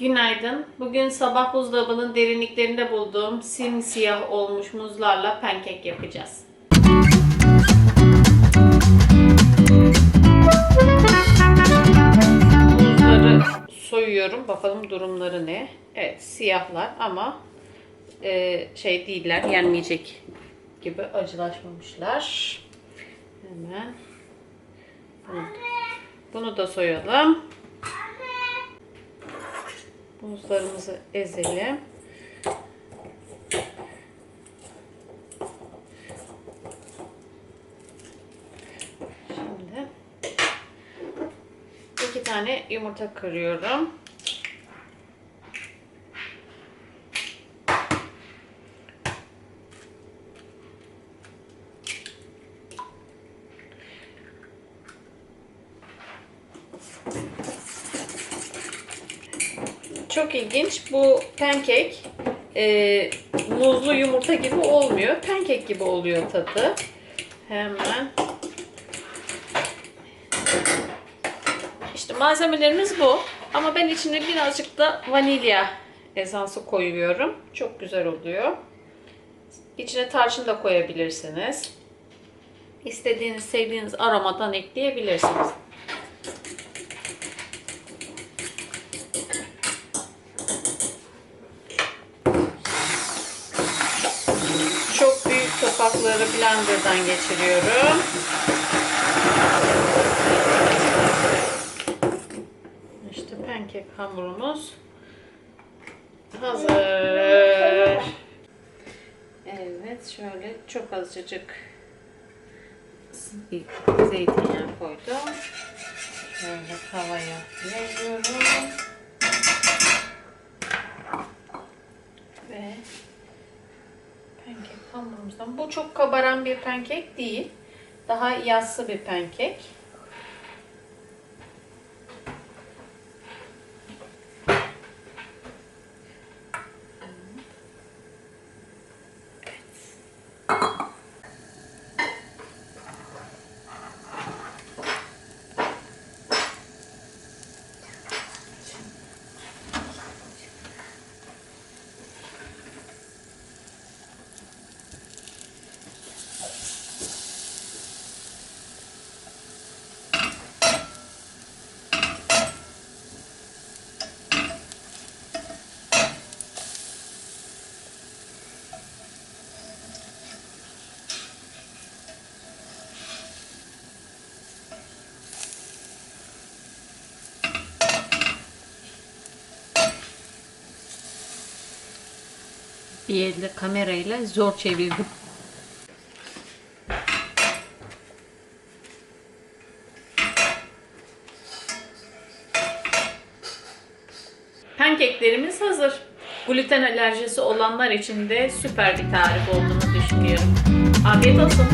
Günaydın. Bugün sabah buzdolabının derinliklerinde bulduğum simsiyah olmuş muzlarla pankek yapacağız. Muzları soyuyorum. Bakalım durumları ne? Evet, siyahlar ama e, şey değiller, yenmeyecek gibi acılaşmamışlar. Hemen bunu, bunu da soyalım. Muzlarımızı ezelim. Şimdi iki tane yumurta kırıyorum. Çok ilginç. Bu pancake e, muzlu yumurta gibi olmuyor. Pancake gibi oluyor tadı. Hemen. İşte malzemelerimiz bu. Ama ben içine birazcık da vanilya esansı koyuyorum. Çok güzel oluyor. İçine tarçın da koyabilirsiniz. İstediğiniz, sevdiğiniz aromadan ekleyebilirsiniz. Çok büyük topakları blenderdan geçiriyorum. İşte pancake hamurumuz hazır. Evet şöyle çok azıcık zeytinyağı koydum. Şöyle tavaya yayıyorum. Ve pankek hamurumuzdan. Bu çok kabaran bir pankek değil. Daha yassı bir pankek. Bir elle kamerayla zor çevirdim. Pankeklerimiz hazır. Gluten alerjisi olanlar için de süper bir tarif olduğunu düşünüyorum. Afiyet olsun.